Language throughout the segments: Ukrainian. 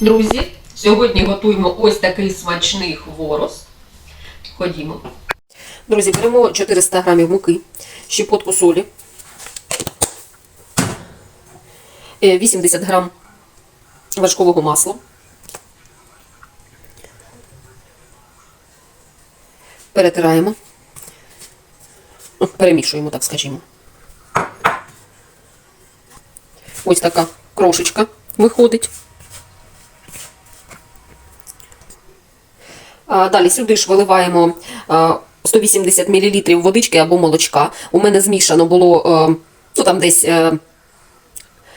Друзі, сьогодні готуємо ось такий смачний хворост. Ходімо. Друзі, беремо 400 грамів муки, щепотку солі, е, 80 грам вершкового масла. Перетираємо. Перемішуємо, так скажімо. Ось така крошечка виходить. Далі сюди ж виливаємо 180 мл водички або молочка. У мене змішано було е, ну, там десь е,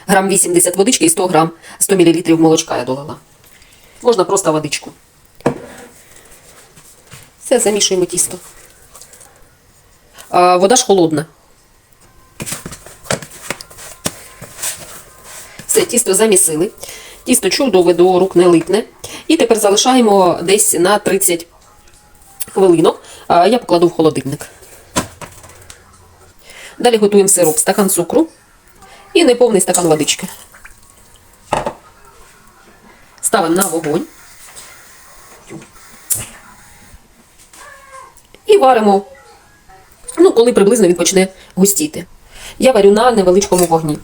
грам 80 водички і 100 грам 100 мл молочка я долила. Можна просто водичку. Все, замішуємо тісто. Вода ж холодна. Все, тісто замісили. Тісто чудове до рук не липне. І тепер залишаємо десь на 30 хвилинок. Я покладу в холодильник. Далі готуємо сироп, стакан цукру і неповний стакан водички. Ставимо на вогонь. І варимо, ну, коли приблизно він почне густіти. Я варю на невеличкому вогні.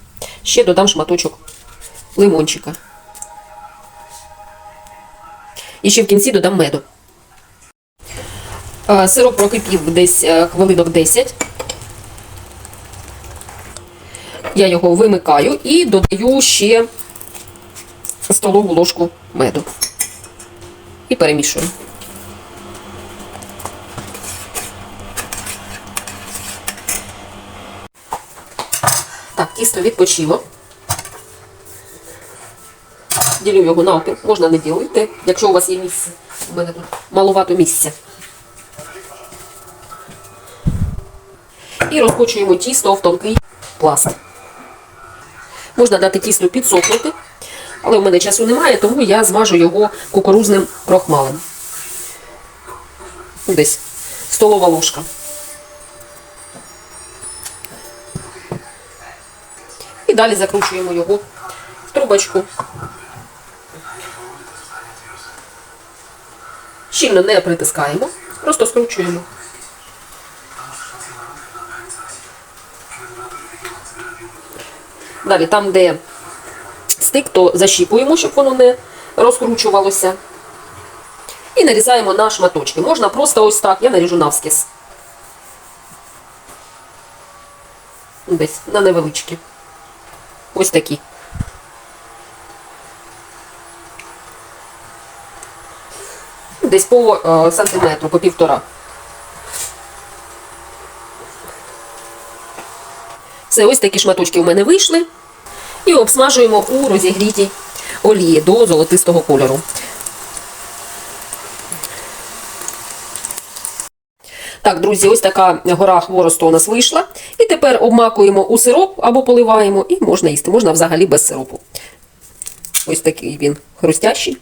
Ще додам шматочок лимончика. І ще в кінці додам меду. Е, Сироп прокипів десь е, хвилинок 10. Я його вимикаю і додаю ще столову ложку меду. І перемішую. Так, тісто відпочило. Ділю його навпіл. Можна не ділити, якщо у вас є місце. У мене тут маловато місця. І розкочуємо тісто в тонкий пласт. Можна дати тісто підсохнути, але в мене часу немає, тому я змажу його кукурузним крохмалем. Десь столова ложка. І далі закручуємо його в трубочку. Щільно не притискаємо, просто скручуємо. Далі, там, де стик, то защіпуємо, щоб воно не розкручувалося. І нарізаємо на шматочки. Можна просто ось так, я наріжу навскіз. Десь на невеличкі. Ось такі. Десь по е, сантиметру, по півтора. Все, ось такі шматочки у мене вийшли. І обсмажуємо у розігрітій олії до золотистого кольору. Так, друзі, ось така гора хворосту у нас вийшла. І тепер обмакуємо у сироп або поливаємо, і можна їсти. Можна взагалі без сиропу. Ось такий він хрустящий.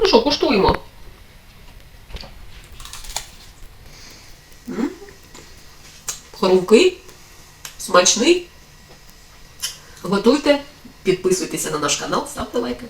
Ну що, куштуємо. М? Хрумкий, смачний. Готуйте, підписуйтеся на наш канал, ставте лайки.